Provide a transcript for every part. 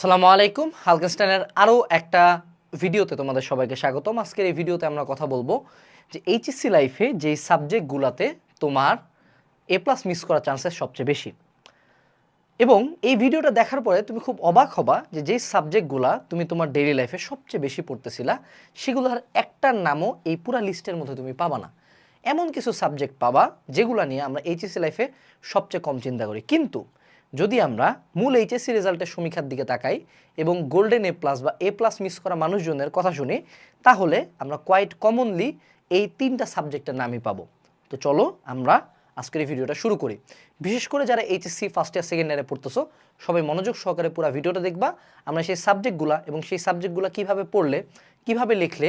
আসসালামু আলাইকুম, হালকেনস্টাইনের আরও একটা ভিডিওতে তোমাদের সবাইকে স্বাগতম। আজকের এই ভিডিওতে আমরা কথা বলব যে এইচএসসি লাইফে যেই সাবজেক্টগুলোতে তোমার এ প্লাস মিস করার চান্সেস সবচেয়ে বেশি। এবং এই ভিডিওটা দেখার পরে তুমি খুব অবাক হবা যে যেই সাবজেক্টগুলা তুমি তোমার ডেইলি লাইফে সবচেয়ে বেশি পড়তেছিলা, সেগুলোর একটার নামও এই পুরা লিস্টের মধ্যে তুমি পাবা না। এমন কিছু সাবজেক্ট পাবা যেগুলো নিয়ে আমরা এইচএসসি লাইফে সবচেয়ে কম চিন্তা করি। কিন্তু যদি আমরা মূল এইচএসসি রেজাল্টের সমীক্ষার দিকে তাকাই এবং গোল্ডেন এ প্লাস বা এ প্লাস মিস করা মানুষজনের কথা শুনি, তাহলে আমরা কোয়াইট কমনলি এই তিনটা সাবজেক্টের নামই পাবো। তো চলো আমরা আজকের এই ভিডিওটা শুরু করি। বিশেষ করে যারা এইচএসসি ফার্স্ট ইয়ার সেকেন্ড ইয়ারে পড়তেছো, সবাই মনোযোগ সহকারে পুরো ভিডিওটা দেখবা। আমরা সেই সাবজেক্টগুলো এবং সেই সাবজেক্টগুলো কীভাবে পড়লে, কীভাবে লিখলে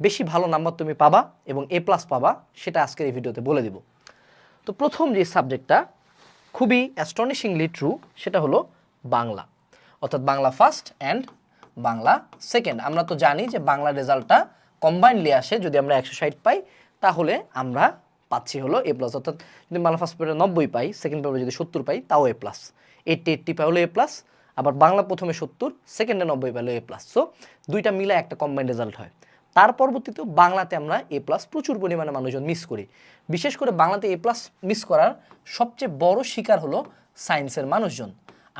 বেশি ভালো নাম্বার তুমি পাবা এবং এ প্লাস পাবা, সেটা আজকের এই ভিডিওতে বলে দিব। তো প্রথম যে সাবজেক্টটা খুবই অ্যাস্টনিশিংলি ট্রু সেটা হলো বাংলা। অর্থাৎ Bangla first and Bangla second আমরা তো জানি যে বাংলা রেজাল্টটা কম্বাইনলি আসে, যদি আমরা একশো ষাট পাই, তাহলে আমরা পাচ্ছি হলো এ প্লাস অর্থাৎ যদি বাংলা ফার্স্ট পেপারে নব্বই পাই সেকেন্ড পেপারে যদি সত্তর পাই, তাও এ প্লাস এইটটি এইটটি পাই হলো এ প্লাস আবার বাংলা প্রথমে সত্তর সেকেন্ডে নব্বই পাইলো এ প্লাস সো দুইটা মিলে একটা কম্বাইন্ড রেজাল্ট হয়। তার পরবর্তীতেও বাংলাতে আমরা এ প্লাস প্রচুর পরিমাণে মানুষজন মিস করি। বিশেষ করে বাংলাতে এ প্লাস মিস করার সবচেয়ে বড় শিকার হলো সায়েন্সের মানুষজন।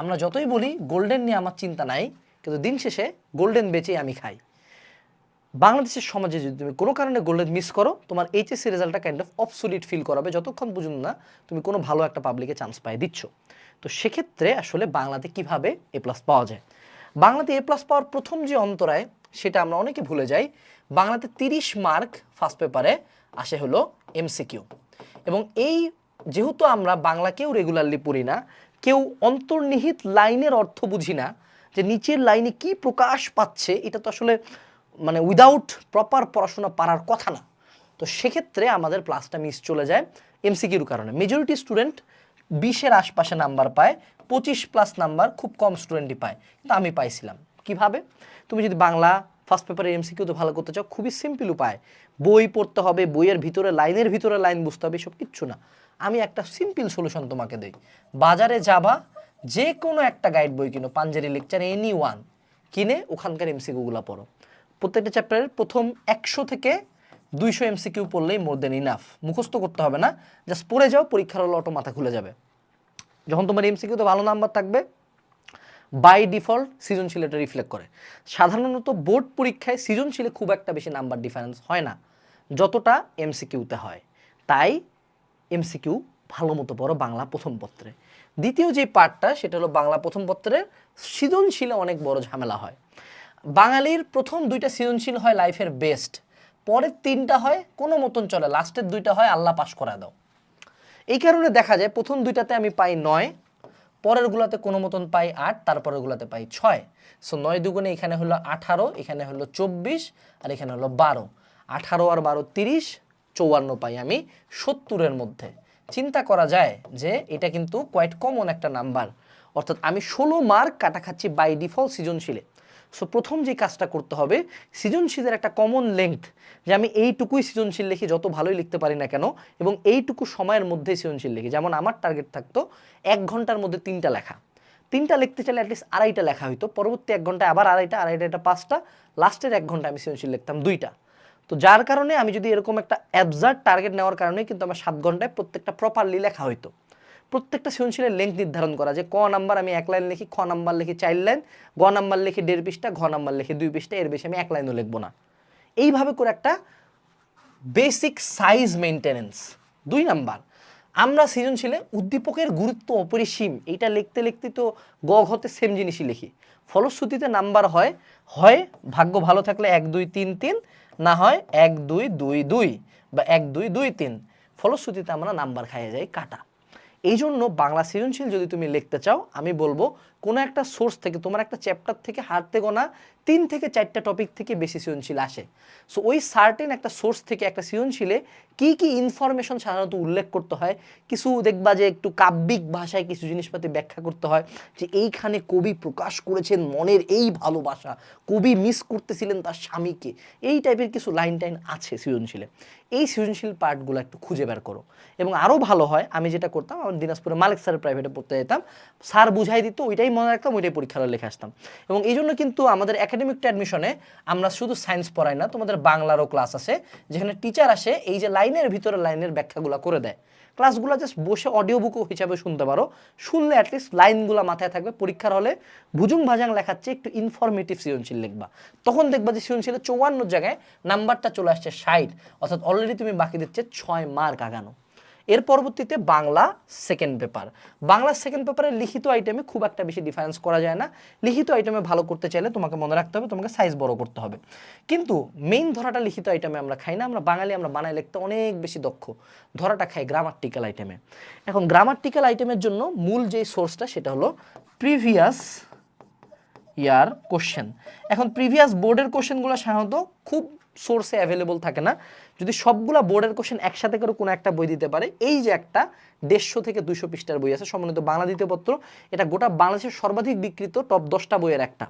আমরা যতই বলি গোল্ডেন নিয়ে আমার চিন্তা নাই, কিন্তু দিন শেষে গোল্ডেন বেচেই আমি খাই। বাংলাদেশের সমাজে যদি তুমি কোনো কারণে গোল্ডেন মিস করো, তোমার এইচএসসি রেজাল্টটা কাইন্ড অফ অবসুলিট ফিল করাবে যতক্ষণ পর্যন্ত না তুমি কোনো ভালো একটা পাবলিকে চান্স পাই দিচ্ছ। তো সেক্ষেত্রে আসলে বাংলাতে কীভাবে এ প্লাস পাওয়া যায়? বাংলাতে এ প্লাস পাওয়ার প্রথম যে অন্তরায়, সেটা আমরা অনেকে ভুলে যাই বাংলাতে তিরিশ মার্ক ফার্স্ট পেপারে আসে হলো এমসিকিউ এবং এই যেহেতু আমরা বাংলাকেও রেগুলারলি পড়ি না, কেউ অন্তর্নিহিত লাইনের অর্থ বুঝি না, যে নিচের লাইনে কি প্রকাশ পাচ্ছে, এটা তো আসলে মানে উইদাউট প্রপার পড়াশোনা পারার কথা না। তো সেক্ষেত্রে আমাদের প্লাসটা মিস চলে যায় এমসিকিউর কারণে। মেজরিটি স্টুডেন্ট বিশের আশপাশে নাম্বার পায়, পঁচিশ প্লাস নাম্বার খুব কম স্টুডেন্টই পায়। কিন্তু আমি পাইছিলাম। কীভাবে? তুমি যদি বাংলা ফার্স্ট পেপারে এমসিকিউ তো ভালো করতে চাও, খুবই সিম্পল উপায়। বই পড়তে হবে, বইয়ের ভিতরে, লাইনের ভিতরে লাইন বুঝতে হবে সব কিচ্ছু না। আমি একটা সিম্পল সলিউশন তোমাকে দিই। বাজারে যাবা, যে কোনো একটা গাইড বই কিনো পাঞ্জারি লেকচার এনি ওয়ান কিনে ওখানকার এমসিকিউগুলো পড়ো। প্রত্যেকটা চ্যাপ্টারের প্রথম একশো থেকে দুইশো এমসিকিউ পড়লেই মোর দেন ইনাফ মুখস্থ করতে হবে না জাস্ট পড়ে যাও, পরীক্ষার হলো অটো মাথা খুলে যাবে। যখন তোমার এমসিকিউতে ভালো নাম্বার থাকবে বাই ডিফল্ট সৃজনশীল এটা রিফ্লেক্ট করে। সাধারণত বোর্ড পরীক্ষায় সৃজনশীলে খুব একটা বেশি নাম্বার ডিফারেন্স হয় না, যতটা এমসিকিউতে হয়। তাই এমসিকিউ ভালো মতো বড় বাংলা প্রথম পত্রে। দ্বিতীয় যে পার্টটা সেটা হলো বাংলা প্রথম পত্রের সৃজনশীলে অনেক বড় ঝামেলা হয়। বাঙালির প্রথম দুইটা সৃজনশীল হয় লাইফের বেস্ট পরের তিনটা হয় কোনো মতন চলে লাস্টের দুইটা হয় আল্লাহ পাশ করা দাও। এই কারণে দেখা যায় প্রথম দুইটাতে আমি পাই নয় পরেরগুলোতে কোনো মতন পাই আট, তারপরেরগুলোতে পাই ছয়। সো নয় দুগুণে এখানে হলো আঠারো, এখানে হলো চব্বিশ, আর এখানে হলো বারো। আঠারো আর বারো তিরিশ, চৌয়ান্ন পাই আমি সত্তরের মধ্যে। চিন্তা করা যায় যে এটা কিন্তু কোয়াইট কমন একটা নাম্বার অর্থাৎ আমি ষোলো মার্ক কাটা খাচ্ছি বাই ডিফল্ট সৃজনশীলে। সো প্রথম যে কাজটা করতে হবে, সৃজনশীলের একটা কমন লেংথ যে আমি এইটুকুই সৃজনশীল লিখি, যত ভালোই লিখতে পারি না কেন, এবং এইটুকু সময়ের মধ্যেই সৃজনশীল লিখি। যেমন আমার টার্গেট থাকতো এক ঘণ্টার মধ্যে তিনটা লেখা। তিনটা লিখতে চাইলে অ্যাটলিস্ট আড়াইটা লেখা হইতো। পরবর্তী এক ঘন্টায় আবার আড়াইটা আড়াইটা এটা পাঁচটা, লাস্টের এক ঘণ্টা আমি সৃজনশীল লিখতাম দুইটা। তো যার কারণে আমি যদি এরকম একটা অ্যাবজার্ট টার্গেট নেওয়ার কারণে কিন্তু আমার সাত ঘন্টায় প্রত্যেকটা প্রপারলি লেখা হইতো। প্রত্যেকটা সৃজনশীলের লেন্থ নির্ধারণ করা যে ক নাম্বার আমি এক লাইন লিখি, খ নাম্বার লিখি চার লাইন গ নাম্বার লিখি দেড় পৃষ্ঠা, ঘ নাম্বার লিখি দুই পৃষ্ঠা, এর বেশি আমি এক লাইনও লিখব না। এইভাবে করে একটা বেসিক সাইজ মেনটেনেন্স দুই নাম্বার আমরা সৃজনশীলে উদ্দীপকের গুরুত্ব অপরিসীম এটা লিখতে লিখতে তো গ ঘতে সেম জিনিসই লিখি। ফলশ্রুতিতে নাম্বার হয় হয় ভাগ্য ভালো থাকলে এক, দুই, তিন তিন, না হয় এক, দুই দুই দুই বা এক, দুই দুই, তিন। ফলশ্রুতিতে আমরা নাম্বার খাইয়ে যাই কাটা। এই জন্য বাংলা সৃজনশীল যদি তুমি লিখতে চাও আমি বলব কোনো একটা সোর্স থেকে, তোমার একটা চ্যাপ্টার থেকে হারতে গোনা তিন থেকে চারটা টপিক থেকে বেশি সৃজনশীল আসে। সো ওই সার্টেন একটা সোর্স থেকে একটা সৃজনশীলে কি কি ইনফরমেশন সাধারণত উল্লেখ করতে হয়? কিছু দেখবা যে একটু কাব্যিক ভাষায় কিছু জিনিসপাতি ব্যাখ্যা করতে হয় যে এইখানে কবি প্রকাশ করেছেন মনের এই ভালোবাসা, কবি মিস করতেছিলেন তার স্বামীকে। এই টাইপের কিছু লাইন টাইন আছে সৃজনশীলে। এই সৃজনশীল পার্টগুলো একটু খুঁজে বের করো। এবং আরও ভালো হয়, আমি যেটা করতাম আমার দিনাজপুরে মালিক স্যারের প্রাইভেটে পড়তে যেতাম, স্যার বুঝাই দিত, ওইটাই যেটাই মনে রাখতাম, ওইটাই পরীক্ষা লিখে আসতাম। এবং এই জন্য কিন্তু আমাদের একাডেমিক অ্যাডমিশনে আমরা শুধু সায়েন্স পড়াই না, তোমাদের বাংলারও ক্লাস আছে, যেখানে টিচার আসে, এই যে লাইনের ভিতরে লাইনের ব্যাখ্যাগুলো করে দেয়। ক্লাসগুলো জাস্ট বসে অডিও বুকও হিসাবে শুনতে পারো। শুনলে অ্যাটলিস্ট লাইনগুলো মাথায় থাকবে। পরীক্ষার হলে ভুজুং ভাজাং লেখাচ্ছে একটু ইনফরমেটিভ সৃজনশীল লিখবা। তখন দেখবা যে সৃজনশীলের চৌয়ান্ন জায়গায় নাম্বারটা চলে আসছে ষাট, অর্থাৎ অলরেডি তুমি বাকি দিচ্ছে ছয় মার্ক আগানো। এর পরবর্তীতে Bangla second paper Bangla second পেপারের লিখিত আইটেমে খুব একটা বেশি ডিফারেন্স করা যায় না। লিখিত আইটেমে ভালো করতে চাইলে তোমাকে মনে রাখতে হবে, তোমাকে সাইজ বড় করতে হবে। কিন্তু মেইন ধরাটা লিখিত আইটেমে আমরা খাই না, আমরা বাঙালি, আমরা বানায় লিখতে অনেক বেশি দক্ষ। ধরাটা খাই গ্রামার্টিক্যাল আইটেমে এখন গ্রামার্টিক্যাল আইটেমের জন্য মূল যেই সোর্সটা সেটা হলো প্রিভিয়াস ইয়ার কোশ্চেন এখন প্রিভিয়াস বোর্ডের কোশ্চেনগুলো সাধারণত খুব সোর্সে অ্যাভেলেবল থাকে না। যদি সবগুলা বোর্ডের কোশ্চেন একসাথে করে কোনো একটা বই দিতে পারে, এই যে একটা দেড়শো থেকে দুশো পৃষ্ঠার বই আছে সমন্বিত বাংলা দ্বিতীয় পত্র, এটা গোটা বাংলাদেশের সর্বাধিক বিক্রিত টপ দশটা বইয়ের একটা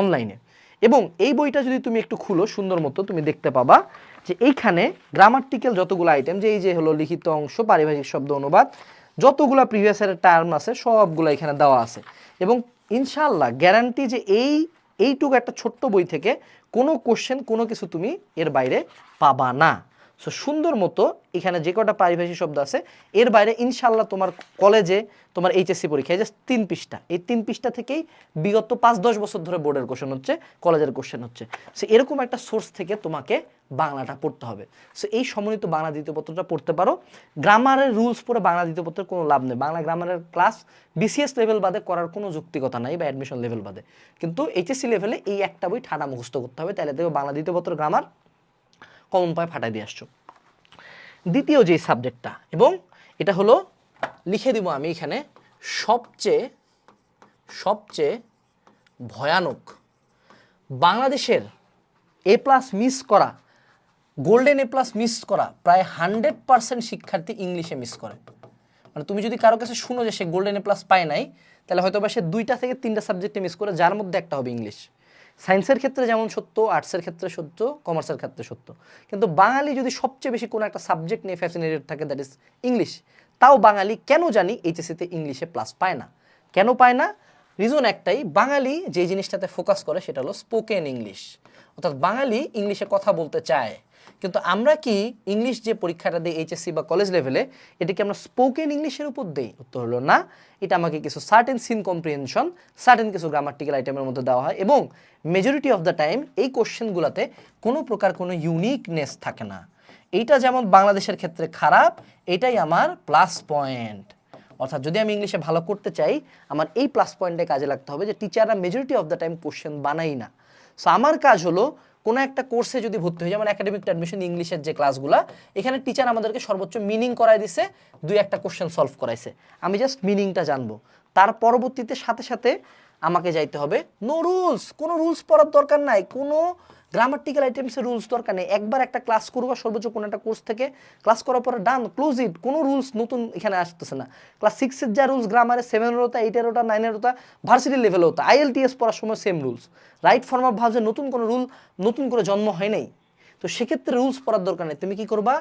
অনলাইনে এবং এই বইটা যদি তুমি একটু খুলো, সুন্দর মতো তুমি দেখতে পাবা যে এইখানে গ্রামার্টিক্যাল যতগুলো আইটেম যে এই যে হলো লিখিত অংশ, পারিভাষিক শব্দ অনুবাদ, যতগুলা প্রিভিয়াসের টার্ম আছে, সবগুলো এখানে দেওয়া আছে। এবং ইনশাল্লাহ গ্যারান্টি যে এই, এইটুকু একটা ছোট্ট বই থেকে কোনো কোশ্চেন কোনো কিছু তুমি এর বাইরে পাবা না। সো সুন্দর মতো এখানে যে কটা পারিভাষিক শব্দ আছে, এর বাইরে ইনশাল্লাহ তোমার কলেজে তোমার এইচএসসি পরীক্ষায় জাস্ট তিন পৃষ্ঠা, এই তিন পৃষ্ঠা থেকেই বিগত পাঁচ দশ বছর ধরে বোর্ডের কোশ্চেন হচ্ছে কলেজের কোশ্চেন হচ্ছে। সো এরকম একটা সোর্স থেকে তোমাকে বাংলাটা পড়তে হবে। সো এই সমন্বিত বাংলা দ্বিতীয় পত্রটা পড়তে পারো। গ্রামারের রুলস পড়ে বাংলা দ্বিতীয় পত্রের কোনো লাভ নেই। বাংলা গ্রামারের ক্লাস বিসিএস লেভেল বাদে করার কোনো যুক্তিকতা নাই বা অ্যাডমিশন লেভেল বাদে। কিন্তু এইচএসসি লেভেলে এই একটা বই ঠাডা মুখস্থ করতে হবে, তাহলে দেখবে বাংলা দ্বিতীয় পত্র গ্রামার কমন পায় ফাটাই দিয়ে আসছো। দ্বিতীয় যে সাবজেক্টটা, এবং এটা হলো লিখে দিব আমি এখানে, সবচেয়ে সবচেয়ে ভয়ানক। বাংলাদেশের এ প্লাস মিস করা গোল্ডেন এ প্লাস মিস করা, প্রায় হান্ড্রেড পার্সেন্ট শিক্ষার্থী ইংলিশে মিস করে। মানে তুমি যদি কারও কাছে শুনো যে সে গোল্ডেন এ প্লাস পায় নাই, তাহলে হয়তো বা সে দুইটা থেকে তিনটা সাবজেক্টে মিস করে, যার মধ্যে একটা হবে ইংলিশ সায়েন্সের ক্ষেত্রে যেমন সত্য, আর্টসের ক্ষেত্রে সত্য, কমার্সের ক্ষেত্রে সত্য। কিন্তু বাঙালি যদি সবচেয়ে বেশি কোনো একটা সাবজেক্ট নিয়ে ফ্যাসিনেটেড থাকে দ্যাট ইজ ইংলিশ তাও বাঙালি কেন জানি এইচএসিতে ইংলিশে প্লাস পায় না? কেন পায় না? রিজন একটাই, বাঙালি যে জিনিসটাতে ফোকাস করে সেটা হলো স্পোকেন ইংলিশ অর্থাৎ বাঙালি ইংলিশে কথা বলতে চায়। কিন্তু আমরা কি ইংলিশ যে পরীক্ষাটা দিই এইচএসসি বা কলেজ লেভেলে এটাকে আমরা স্পোকেন ইংলিশের উপর দিই? উত্তর হলো না। এটা আমাকে কিছু সার্টেন সিন কম্প্রিহেনশন সার্টেন কিছু গ্রামার্টিক্যাল আইটেমের মধ্যে দেওয়া হয় এবং মেজরিটি অফ দ্য টাইম এই কোশ্চেনগুলোতে কোনো প্রকার কোনো ইউনিকনেস থাকে না। এইটা যেমন বাংলাদেশের ক্ষেত্রে খারাপ, এটাই আমার প্লাস পয়েন্ট অর্থাৎ যদি আমি ইংলিশে ভালো করতে চাই, আমার এই প্লাস পয়েন্টে কাজে লাগতে হবে যে টিচাররা majority of the time question বানাই না। সো আমার কাজ হলো কোনো একটা কোর্সে যদি ভর্তি হয়ে যেমন একাডেমিক অ্যাডমিশন ইংলিশের যে ক্লাসগুলো এখানে টিচার আমাদেরকে সর্বোচ্চ মিনিং করাই দিছে, দুই একটা কোশ্চেন সলভ করাইছে। আমি জাস্ট মিনিংটা জানব। তার পরবর্তীতে সাথে সাথে আমাকে যাইতে হবে। নো রুলস কোনো রুলস পড়ার দরকার নাই। কোনো গ্রামার্টিক্যাল আইটেমসের রুলস দরকার নেই। একবার একটা ক্লাস করব, সর্বোচ্চ কোনো একটা কোর্স থেকে ক্লাস করার পরে ডান ক্লোজ ইট কোনো রুলস নতুন এখানে আসতেছে না। ক্লাস সিক্সের যা রুলস গ্রামারে সেভেনের ওটা এইটের ওটা নাইনের ওটা ভার্সিটি লেভেলে ওটা। আইএলটিএস পড়ার সময় same rules right form of ভাবছে নতুন কোনো রুল নতুন করে জন্ম হয় নাই। তো সেক্ষেত্রে রুলস পড়ার দরকার নেই। তুমি কি করবা?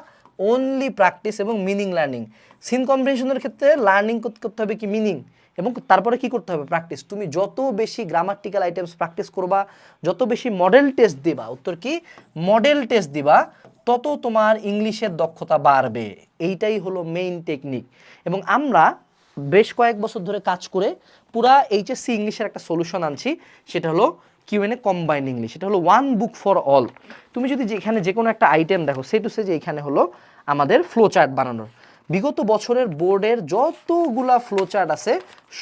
অনলি প্র্যাকটিস এবং মিনিং লার্নিং সিন কম্প্রিহেনশনের ক্ষেত্রে লার্নিং করতে হবে কি মিনিং এবং তারপরে কি করতে হবে? প্র্যাকটিস তুমি যত বেশি গ্রামার্টিক্যাল আইটেমস প্র্যাকটিস করবা, যত বেশি মডেল টেস্ট দিবা, উত্তর কি? মডেল টেস্ট দিবা, তত তোমার ইংলিশের দক্ষতা বাড়বে। এইটাই হলো মেইন টেকনিক এবং আমরা বেশ কয়েক বছর ধরে কাজ করে পুরা এইচএসসি ইংলিশের একটা সলিউশন আনছি, সেটা হলো কিউএনএ কম্বাইন্ড ইংলিশ এটা হলো ওয়ান বুক ফর অল তুমি যদি যেখানে যে কোনো একটা আইটেম দেখো, সে টু সে যে এখানে হলো আমাদের ফ্লো চার্ট বানানোর। বিগত বছরের বোর্ডের যতগুলা ফ্লোচার্ট আছে,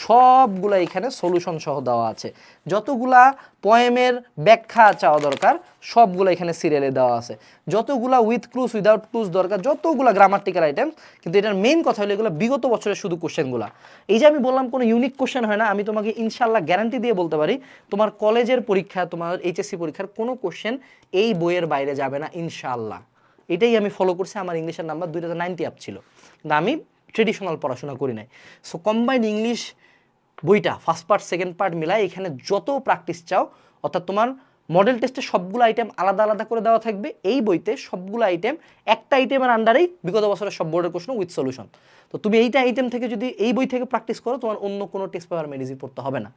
সবগুলা এখানে সলিউশন সহ দেওয়া আছে। যতগুলা পয়েমের ব্যাখ্যা চাওয়া দরকার, সবগুলো এখানে সিরিয়ালে দেওয়া আছে। যতগুলা উইথ ক্লুজ উইদাউট ক্লুজ দরকার, যতগুলা গ্রামার্টিক্যাল আইটেম কিন্তু এটার মেইন কথা হলো এগুলো বিগত বছরের শুধু কোশ্চেনগুলা এই যে আমি বললাম কোনো ইউনিক কোশ্চেন হয় না, আমি তোমাকে ইনশাল্লাহ গ্যারান্টি দিয়ে বলতে পারি, তোমার কলেজের পরীক্ষা, তোমার এইচএসসি পরীক্ষার কোনো কোশ্চেন এই বইয়ের বাইরে যাবে না ইনশাল্লাহ এটাই আমি ফলো করছি, আমার ইংলিশের নাম্বার দুই হাজার নাইনটি আপ ছিল। কিন্তু আমি ট্রেডিশনাল পড়াশোনা করি নাই। সো কম্বাইন্ড ইংলিশ বইটা ফার্স্ট পার্ট সেকেন্ড পার্ট মিলায় এখানে যত প্র্যাকটিস চাও, অর্থাৎ তোমার মডেল টেস্টে সবগুলো আইটেম আলাদা আলাদা করে দেওয়া থাকবে। এই বইতে সবগুলো আইটেম একটা আইটেমের আন্ডারেই বিগত বছরের সব বোর্ডের প্রশ্ন উইথ সলিউশন তো তুমি এইটা আইটেম থেকে যদি এই বই থেকে প্র্যাকটিস করো, তোমার অন্য কোনো টেস্ট পেপার মেডিসি পড়তে হবে না।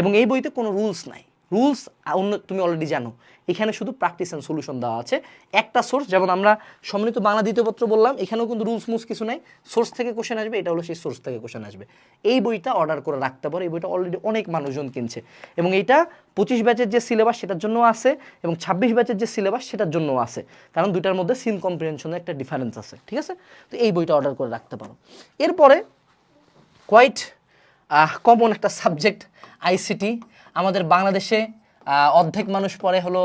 এবং এই বইতে কোনো রুলস নাই। রুলস অন্য, তুমি অলরেডি জানো। এখানে শুধু প্র্যাকটিস অ্যান্ড সলিউশন দেওয়া আছে। একটা সোর্স যেমন আমরা সম্মিলিত বাংলা দ্বিতীয় পত্র বললাম, এখানেও কিন্তু রুলস মুস কিছু নাই। সোর্স থেকে কোশ্চেন আসবে, এটা হলো সেই সোর্স থেকে কোশ্চেন আসবে। এই বইটা অর্ডার করে রাখতে পারো। এই বইটা অলরেডি অনেক মানুষজন কিনছে। এবং এইটা পঁচিশ ব্যাচের যে সিলেবাস সেটার জন্য আছে। এবং ছাব্বিশ ব্যাচের যে সিলেবাস সেটার জন্য আছে। কারণ দুইটার মধ্যে সিন কম্প্রিহেনশনের একটা ডিফারেন্স আছে। ঠিক আছে? তো এই বইটা অর্ডার করে রাখতে পারো। এরপরে কোয়াইট কমন একটা সাবজেক্ট আইসিটি আমাদের বাংলাদেশে অর্ধেক মানুষ পরে হলো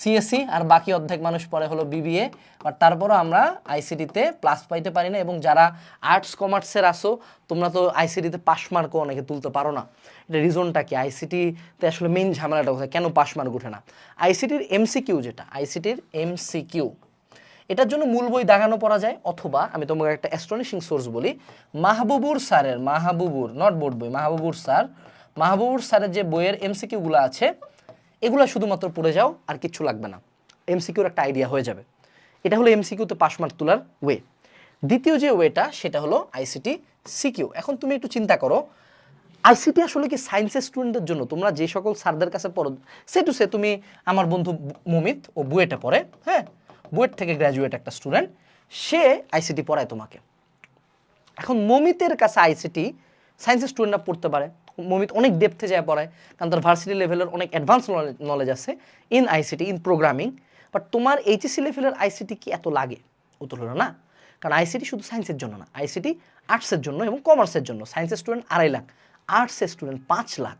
সিএসসি আর বাকি অর্ধেক মানুষ পরে হলো বিবিএ বাট তারপরও আমরা আইসিটিতে প্লাস পাইতে পারি না এবং যারা আর্টস কমার্সের আসো তোমরা তো আইসিটিতে পাস মার্কও অনেকে তুলতে পারো না। এটা রিজনটা কি? আইসিটিতে আসলে মেইন ঝামেলাটা কোথায়? কেন পাস মার্ক উঠে না? আইসিটির এমসিকিউ যেটা আইসিটির এমসিকিউ এটার জন্য মূল বই দাগানো পড়া যায়, অথবা আমি তোমাকে একটা অ্যাস্ট্রনিশিং সোর্স বলি, মাহবুবুর স্যারের, মাহবুবুর নট বোর্ড বই, মাহবুবুর স্যার, মাহবুবুর স্যারের যে বইয়ের এমসিকিউগুলো আছে, এগুলো শুধুমাত্র পড়ে যাও আর কিচ্ছু লাগবে না। এমসিকিউর একটা আইডিয়া হয়ে যাবে। এটা হলো এমসিকিউতে পাস মার্ক তোলার ওয়ে দ্বিতীয় যে ওয়েটা সেটা হলো আইসিটি সিকিউ এখন তুমি একটু চিন্তা করো আইসিটি আসলে কি সায়েন্সের স্টুডেন্টদের জন্য? তোমরা যে সকল স্যারদের কাছে পড়ো, সে টু সে তুমি আমার বন্ধু মমিত ও বুয়েটে পড়ে হ্যাঁ? বুয়েট থেকে গ্র্যাজুয়েট একটা স্টুডেন্ট সে আইসিটি পড়ায় তোমাকে। এখন মমিতের কাছে আইসিটি সায়েন্সের স্টুডেন্টরা পড়তে পারে। মমিত অনেক ডেপথে যায় পড়ায়, কারণ তার ভার্সিটি লেভেলের অনেক অ্যাডভান্স নলেজ আছে in ICT in programming but তোমার এইচএসসি লেভেলের আইসিটি কি এত লাগে? উত্তর হলো না। কারণ আইসিটি শুধু সায়েন্সের জন্য না আইসিটি আর্টসের জন্য এবং কমার্সের জন্য। সায়েন্সের স্টুডেন্ট আড়াই লাখ আর্টসের স্টুডেন্ট পাঁচ লাখ।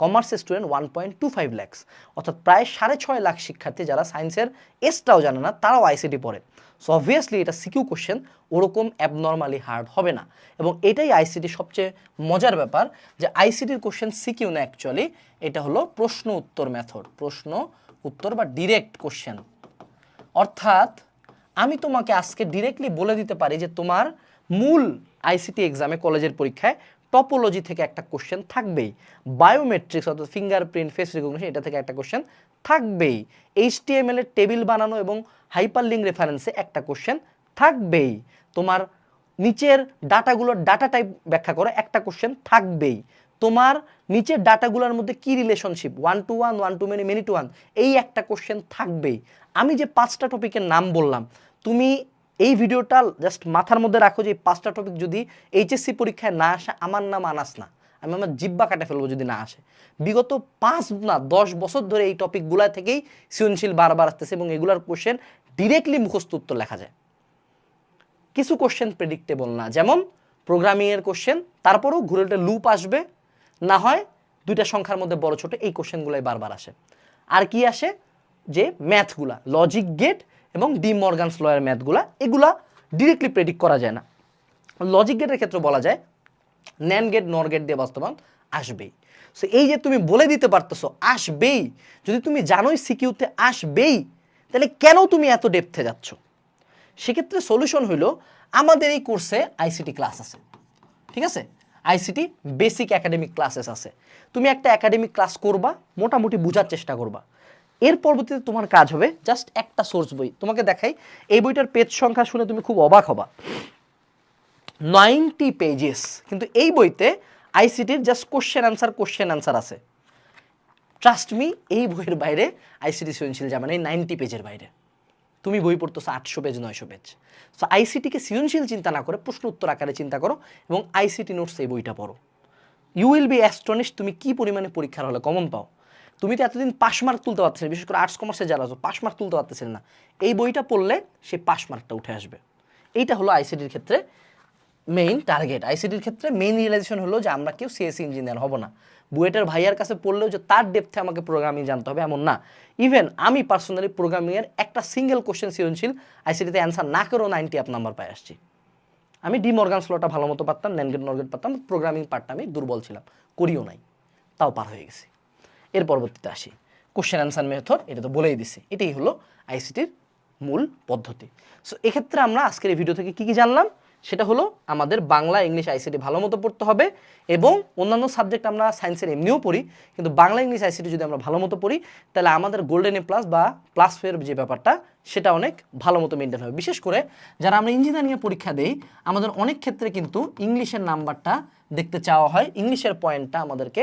কমার্সের student one point two five lakhs অর্থাৎ প্রায় সাড়ে ছয় লাখ শিক্ষার্থী যারা সায়েন্সের এসটাও জানে না, তারাও আইসিটি পড়ে। সো অবভিয়াসলি এটা সিকিউ কোশ্চেন ওরকম অ্যাবনর্মালি হার্ড হবে না। এবং এটাই আইসিটি সবচেয়ে মজার ব্যাপার, যে আইসিটির কোশ্চেন সিকিউ না অ্যাকচুয়ালি এটা হলো প্রশ্ন উত্তর মেথড প্রশ্ন উত্তর বা ডিরেক্ট কোশ্চেন অর্থাৎ, আমি তোমাকে আজকে ডিরেক্টলি বলে দিতে পারি যে তোমার মূল আইসিটি এক্সামে কলেজের পরীক্ষায় টপোলজি থেকে একটা কোশ্চেন থাকবেই। বায়োমেট্রিক্স অর্থাৎ ফিঙ্গারপ্রিন্ট ফেস রিকগনিশন এটা থেকে একটা কোশ্চেন থাকবেই। এইচটিএমএল এর টেবিল বানানো এবং হাইপারলিঙ্ক রেফারেন্সে একটা কোশ্চেন থাকবেই। তোমার নিচের ডাটাগুলোর ডাটা টাইপ ব্যাখ্যা করো, একটা কোশ্চেন থাকবেই। তোমার নিচের ডাটাগুলোর মধ্যে কি relationship one to one one to many many to one এই একটা কোশ্চেন থাকবেই। আমি যে পাঁচটা টপিকের নাম বললাম, তুমি এই ভিডিওটা জাস্ট মাথার মধ্যে রাখো যে এই পাঁচটা টপিক যদি এইচএসসি পরীক্ষায় না আসে, আমার নাম আনাস না। আমি আমার জিব্বা কাটে ফেলব যদি না আসে। বিগত পাঁচ না দশ বছর ধরে এই টপিকগুলা থেকেই সৃজনশীল বারবার আসতেছে এবং এগুলার কোশ্চেন ডিরেক্টলি মুখস্থ উত্তর লেখা যায়। কিছু কোশ্চেন প্রেডিক্টেবল না। যেমন প্রোগ্রামিংয়ের কোশ্চেন তারপরেও ঘুরে উল্টে লুপ আসবে। না হয় দুইটা সংখ্যার মধ্যে বড় ছোট, এই কোশ্চেনগুলাই বারবার আসে। আর কি আসে? যে ম্যাথগুলা লজিক গেট এবং ডি মর্গানস লয়ের ম্যাথগুলা, এগুলা ডিরেক্টলি প্রেডিক্ট করা যায় না। লজিক গেটের ক্ষেত্রে বলা যায় ন্যান গেট নর গেট দিয়ে বাস্তবায়ন আসবেই। সো এই যে তুমি বলে দিতে পারতেছো, আসবেই। যদি তুমি জানোই সিকিউতে আসবেই, তাহলে কেন তুমি এত ডেপথে যাচ্ছ? সেক্ষেত্রে সলিউশন হইল, আমাদের এই কোর্সে আইসিটি ক্লাস আছে। ঠিক আছে? আইসিটি বেসিক একাডেমিক ক্লাসেস আছে। তুমি একটা একাডেমিক ক্লাস করবা, মোটামুটি বোঝার চেষ্টা করবা। এর পরবর্তীতে তোমার কাজ হবে জাস্ট একটা সোর্স বই। তোমাকে দেখাই, এই বইটার পেজ সংখ্যা শুনে তুমি খুব অবাক হবা। নাইনটি পেজেস কিন্তু এই বইতে আইসিটির just question answer question answer আছে। ট্রাস্ট মি এই বইয়ের বাইরে আইসিটি সৃজনশীল যাবে না, এই নাইনটি পেজের বাইরে। তুমি বই পড়তেছো আটশো পেজ নয়শো পেজ সো আইসিটিকে সৃজনশীল চিন্তা না করে, প্রশ্ন উত্তর আকারে চিন্তা করো এবং আইসিটি নোটস এই বইটা পড়ো। ইউ উইল বি অ্যাস্টনিশ তুমি কি পরিমাণে পরীক্ষার হলে কমন পাও। তুমি তো এতদিন পাস মার্ক তুলতে পারছিলে বিশেষ করে আর্টস কমার্সে যারা আছো পাস মার্ক তুলতে পারতেছিলে না। এই বইটা পড়লে সেই পাস মার্কটা উঠে আসবে। এইটা হলো আইসিডির ক্ষেত্রে মেইন টার্গেট আইসিডির ক্ষেত্রে মেইন রিয়েলাইজেশন হলো যে আমরা কেউ সিএসসি ইঞ্জিনিয়ার হব না। বুয়েটার ভাইয়ার কাছে পড়লেও যে তার ডেপথে আমাকে প্রোগ্রামিং জানতে হবে এমন না। ইভেন আমি পার্সোনালি প্রোগ্রামিংয়ের একটা সিঙ্গেল কোশ্চেন সৃজনশীল আইসিটিতে অ্যান্সার না করেও নাইনটি আপ নাম্বার পাই আসছি। আমি ডি মর্গান স্লোটা ভালো মতো পারতাম ন্যানগেট নর্গেট পারতাম প্রোগ্রামিং পার্টটা আমি দুর্বল ছিলাম, করিও নাই। তাও পার হয়ে গেছি। এর পরবর্তীতে আসি। কোশ্চেন অ্যান্সার মেথড এটা তো বলেই দিছি। এটাই হলো আইসিটির মূল পদ্ধতি। সো এক্ষেত্রে আমরা আজকের এই ভিডিও থেকে কি কি জানলাম? সেটা হলো আমাদের বাংলা, ইংলিশ আইসিটি ভালো মতো পড়তে হবে এবং অন্যান্য সাবজেক্ট আমরা সায়েন্সের এমনিও পড়ি, কিন্তু বাংলা, ইংলিশ আইসিটি যদি আমরা ভালো মতো পড়ি, তাহলে আমাদের গোল্ডেন এ প্লাস বা প্লাস ফের যে ব্যাপারটা, সেটা অনেক ভালো মতো মেনটেন হবে। বিশেষ করে যারা আমরা ইঞ্জিনিয়ারিংয়ে পরীক্ষা দেই, আমাদের অনেক ক্ষেত্রে কিন্তু ইংলিশের নাম্বারটা দেখতে চাওয়া হয়। ইংলিশের পয়েন্টটা আমাদেরকে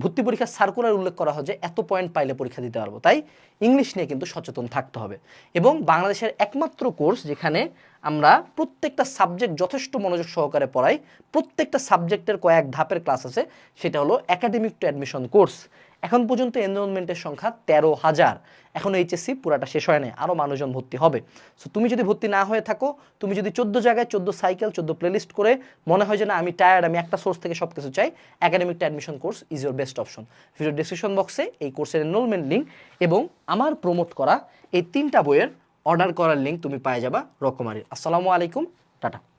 ভর্তি পরীক্ষার সার্কুলার উল্লেখ করা হয় যে এত পয়েন্ট পাইলে পরীক্ষা দিতে পারব। তাই ইংলিশ নিয়ে কিন্তু সচেতন থাকতে হবে। এবং বাংলাদেশের একমাত্র কোর্স যেখানে আমরা প্রত্যেকটা সাবজেক্ট যথেষ্ট মনোযোগ সহকারে পড়াই, প্রত্যেকটা সাবজেক্টের কয়েক ধাপের ক্লাস আছে, সেটা হলো একাডেমিক টু অ্যাডমিশন কোর্স এখন পর্যন্ত এনরোলমেন্টের সংখ্যা তেরো হাজার। এখন এইচএসসি পুরাটা শেষ হয় নাই আরও মানুষজন ভর্তি হবে। সো তুমি যদি ভর্তি না হয়ে থাকো, তুমি যদি চোদ্দ জায়গায়, চোদ্দ সাইকেল চোদ্দ প্লেলিস্ট করে মনে হয় যে না, আমি টায়ার্ড আমি একটা সোর্স থেকে সব কিছু চাই academic admission course is your best option video description বক্সে এই কোর্সের এনরোলমেন্ট লিঙ্ক এবং আমার প্রমোট করা এই তিনটা বইয়ের অর্ডার করার লিঙ্ক তুমি পাই যাবা রকমারির। আসসালামু আলাইকুম, টাটা।